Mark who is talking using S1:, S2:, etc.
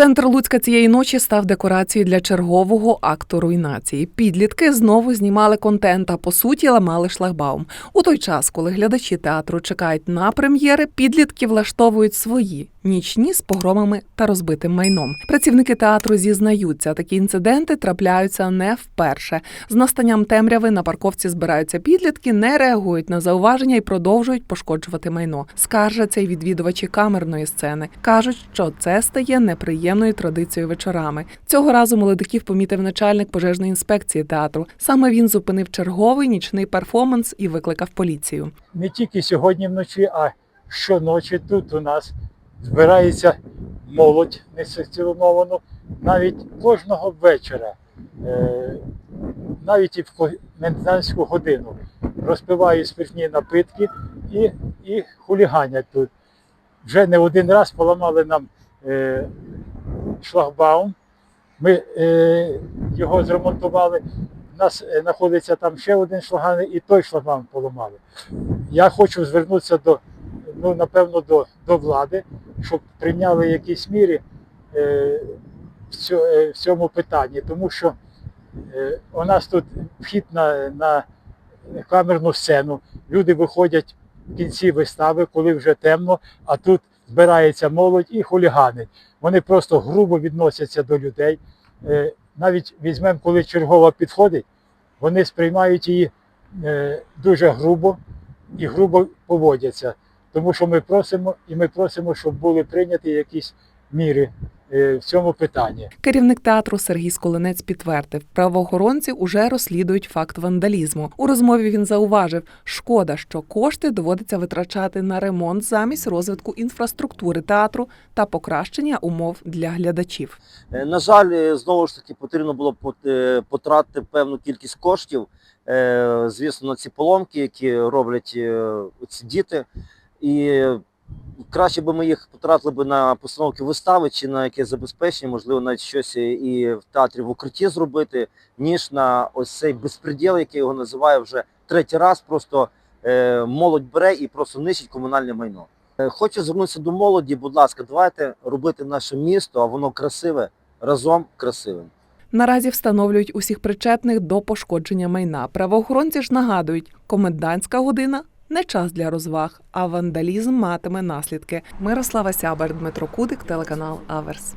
S1: Центр Луцька цієї ночі став декорацією для чергового акту руйнації. Підлітки знову знімали контент, а по суті ламали шлагбаум. У той час, коли глядачі театру чекають на прем'єри, підлітки влаштовують свої нічні з погромами та розбитим майном. Працівники театру зізнаються, такі інциденти трапляються не вперше. З настанням темряви на парковці збираються підлітки, не реагують на зауваження і продовжують пошкоджувати майно. Скаржаться й відвідувачі камерної сцени. кажуть, що це стає неприємною традицією вечорами. Цього разу молодиків помітив начальник пожежної інспекції театру. Саме він зупинив черговий нічний перформанс і викликав поліцію.
S2: не тільки сьогодні вночі, а щоночі тут у нас збирається молодь несанкціоновано, навіть кожного вечора, е, навіть і в комендантську годину розпивають спиртні напитки і, і хуліганять тут. Вже не один раз поламали нам е, шлагбаум. Ми е, його зремонтували. У нас е, знаходиться там ще один шлагбаум, і той шлагбаум поламали. Я хочу звернутися до, ну, напевно, до, до влади, щоб прийняли якісь міри е, е, в цьому питанні, тому що е, у нас тут вхід на, на камерну сцену, люди виходять в кінці вистави, коли вже темно, а тут збирається молодь і хуліганить. Вони просто грубо відносяться до людей. Е, навіть візьмемо, коли чергова підходить, вони сприймають її е, дуже грубо і грубо поводяться. Тому що ми просимо, і ми просимо, щоб були прийняті якісь міри в цьому питанні.
S1: Керівник театру Сергій Сколенець підтвердив, правоохоронці уже розслідують факт вандалізму. У розмові він зауважив, шкода, що кошти доводиться витрачати на ремонт замість розвитку інфраструктури театру та покращення умов для глядачів.
S3: Е, На жаль, е, знову ж таки потрібно було е, потратити певну кількість коштів, е, звісно, на ці поломки, які роблять е, ці діти. І краще би ми їх потратили би на постановки вистави чи на якесь забезпечення, можливо, навіть щось і в театрі в укритті зробити, ніж на ось цей безпреділ, який його називаю вже третій раз. Просто е, молодь бере і просто нищить комунальне майно. Е, Хочу звернутися до молоді, будь ласка, давайте робити наше місто, а воно красиве, разом красивим.
S1: Наразі встановлюють усіх причетних до пошкодження майна. Правоохоронці ж нагадують, комендантська година не час для розваг, а вандалізм матиме наслідки. Мирослава Сябер, Дмитро Кудик, телеканал Аверс.